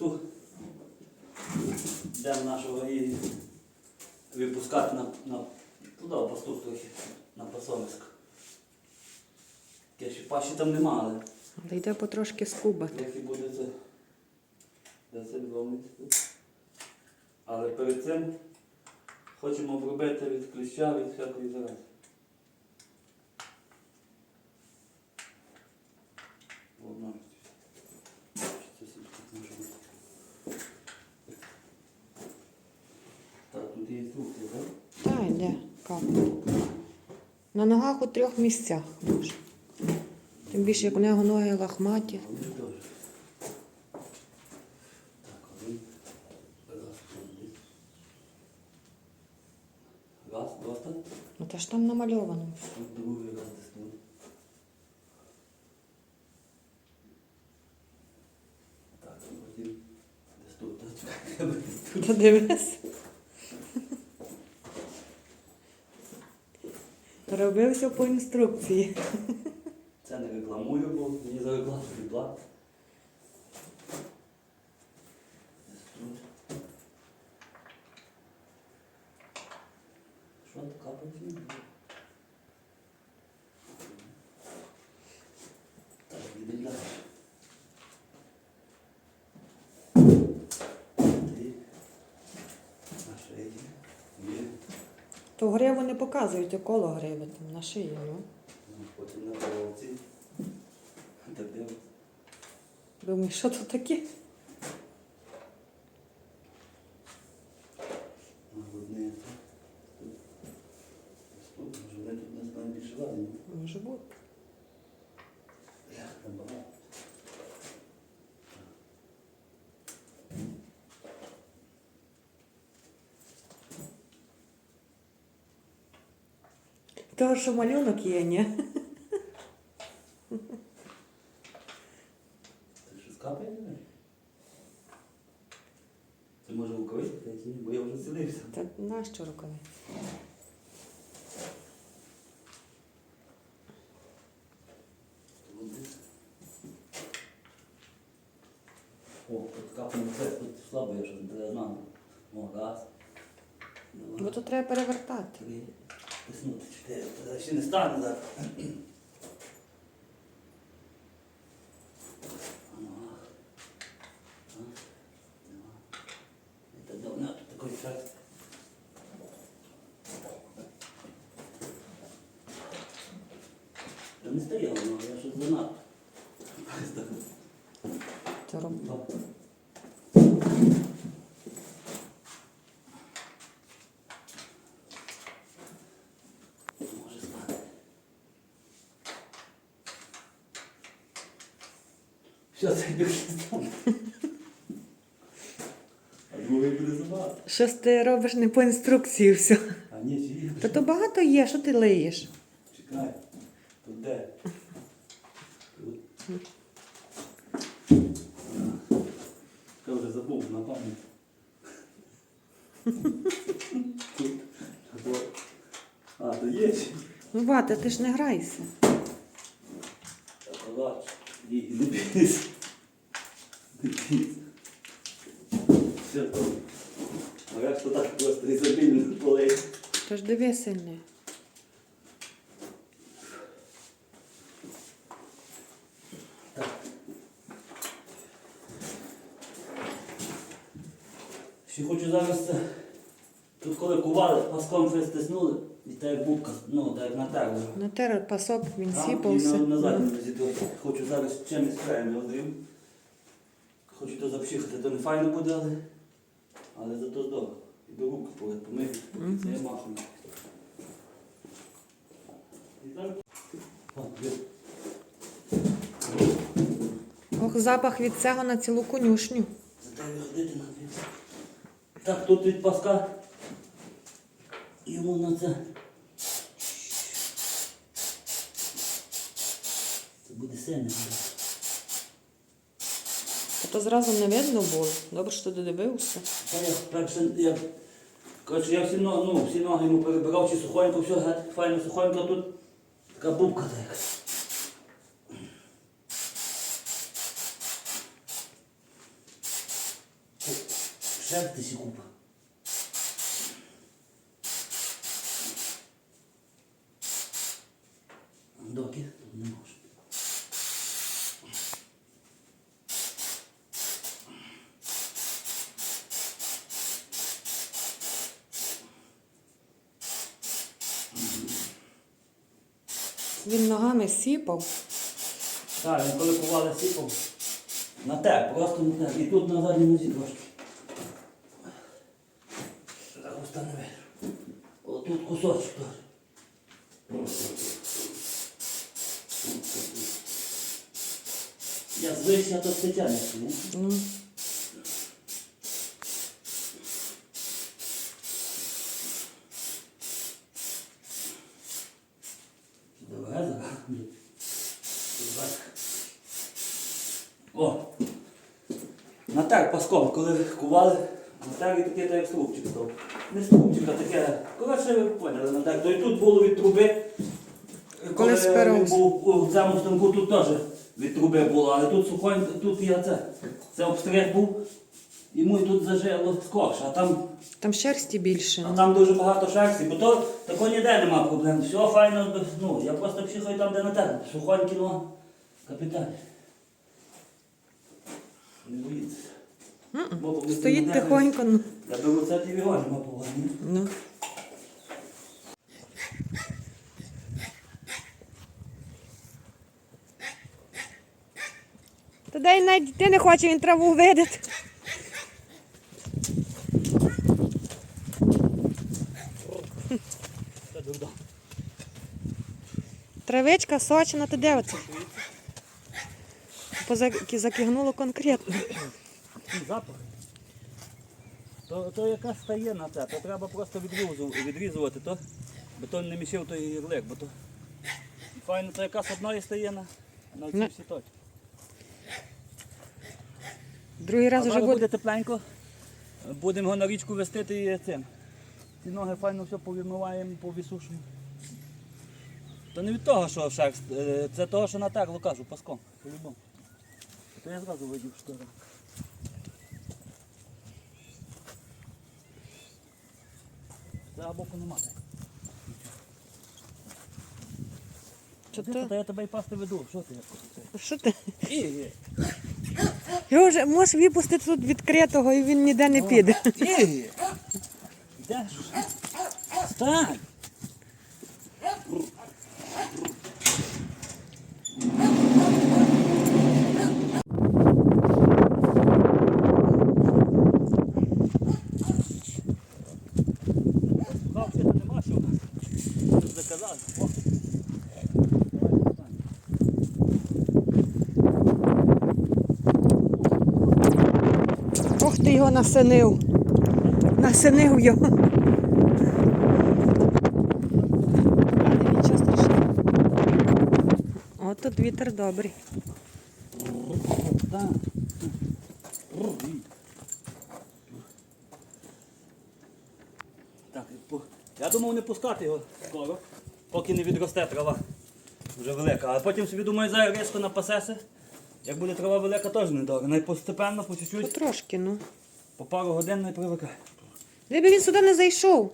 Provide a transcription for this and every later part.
листу. Йдемо нашого і випускати на, на туди в пастух трохи, на Пасомиськ. Таке ще паші там нема, але Але йде потрошки скубати. трохи буде це. Де це відломити. Але перед цим хочемо обробити від кліща, від всякої зарази. Одна. Це сітка може бути. Так, тут є інструкція, так? Та На ногах у трьох місцях. Тим більше, як у нього ноги лахматі. Раз, доста. Ну та ж там намальовано. Другий раз десь. Так, потім десь тут. Подивись. Робився по інструкції. Це не рекламую, бо мені за рекламу тут. Що така капать? Так, йдемо далі. Ти. На шиї. Є. То гриву не показують, коло гриви там на шиї. Ну. Ну, Потім на головці. Думаю, що тут таке? На грудне. Тут. Тут, може, вони тут не знають більше ладні. Може бути. Бля, там багато. Того, що малюнок є, ні? Це щось капає? Це може рукавиці, бо я вже цілився. Та нащо рукавиці? О, тут капнув це, тут слабо, я щось не знати. О, раз. Бо то треба перевертати. три, чотири. Та ще не стане зараз. Так не стояло, ну, я щось занадто. Це роб... Два. Може стати. Що це більше стане? А другий буде забагато. Щось ти робиш не по інструкції все. А ні, чи є? Та то багато є, що ти лиєш? Чекай. Тут де? Тут. Я вже забув на пам'ять. Тут. Або- А, то є ще. Ну, Вата, ти ж не грайся. Бач. І і не бійся. Не бійся. Все то. А як то так просто ізобільно полей. Тож диви сильне. Ще хочу зараз це. Тут коли кували, паском щось стиснули, і так як бубка, ну, так як натерли. Натер пасок, він Там і на, на задньому розідрати. Хочу зараз чимось краєм його. Хочу то запшихати, то не файно буде, але, але зато здорово. До руки махну. І так. Ох, запах від цього на цілу конюшню. Так, тут від паска. Йому на це. Це буде сильно. То зразу не видно було. Добре, що ти додивився. Та я перше, я, коротше, я всі, но- ну, всі ноги йому перебирав, чи сухонько, все, геть, файно сухонько, тут така бубка така. Шерсти сі купа. Доки не можу. Він ногами сіпав. Так, він коли кували сіпав. На те, просто на те. І тут на задній нозі трошки. Зараз встанови. Отут кусочок теж. Я звичайно то спеціально, ні? Ну, Добре, зараз. Будь ласка. О! Натер паском, коли кували, натер і таке, як стовпчик став. Не стовпчик, а таке. Коротше, ви поняли, натер. То і тут було від труби. Коли він був у цьому станку, тут теж від труби було, але тут сухонь, тут я це. Це обстриг був. Йому і тут зажило скорше, а там там шерсті більше. а там дуже багато шерсті, бо то такого ніде нема проблем. Все файно, ну, я просто психую там, де на тебе. Сухонькі, ну, капіталь. Не боїться. Бо Стоїть ти тихонько. Ну. Я думаю, це ти його нема повинні. ну. Та дай навіть дитини хоче, він траву дурдом. Травичка сочина, ти де оце? Позаки- Закигнуло конкретно. Запах. То, то яка стає на це, то треба просто відрізу- відрізувати, то, бо то не мішив той ярлик, бо то файно, то якраз одної стає на, на ці всі точки. Другий раз А вже буде. тепленько. Будемо його на річку вестити і цим. Ці ноги файно все повідмиваємо, повісушуємо. То не від того, що шерсть, е, це того, що натерло, кажу, паском, по-любому. То я зразу видів, що так. Це боку нема. Що Ти. Та я тебе і пасти веду, що ти? Що ти? І, і, Його вже можеш випустити тут відкритого і він ніде не піде. і. Йдеш? Стань! Слухав, що нема що у нас. Тут Заказали. О. Давай, стань. Ох ти його насинив. Насинив його. От тут вітер добрий. Я думав не пускати його скоро, поки не відросте трава. Вже велика. А потім собі думаю, зараз різко напасеся. Як буде трава велика, теж недорого. Найпостепенно, по чуть-чуть, Потрошки, ну. по пару годин не привикає. Ніби він сюди не зайшов.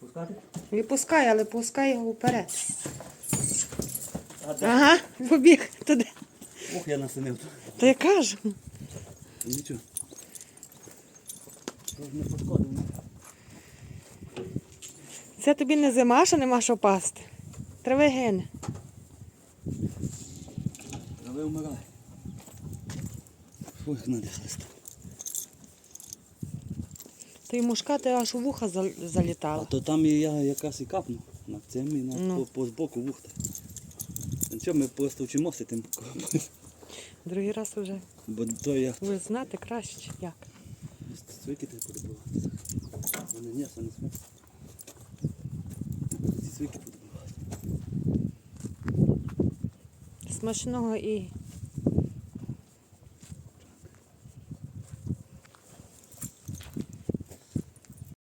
Пускати? Випускай, але пускай його вперед. А де? Ага, побіг туди. Ух, я насинив. То я кажу. Нічого. Тож не пошкодив. Це тобі не зима, що нема що пасти. Трави гине. Трави вмирає. Фу, як надихлиста. То й мушкати аж у вуха зал- А то там і я якраз і капнув на цим і на Ну. по, по збоку вухта. Нічого, ми просто вчимося тим. Другий раз вже Бо то я ви знаєте краще, як. свики треба подобувати. Вони не смак. Ці свики подобувати. Смачного і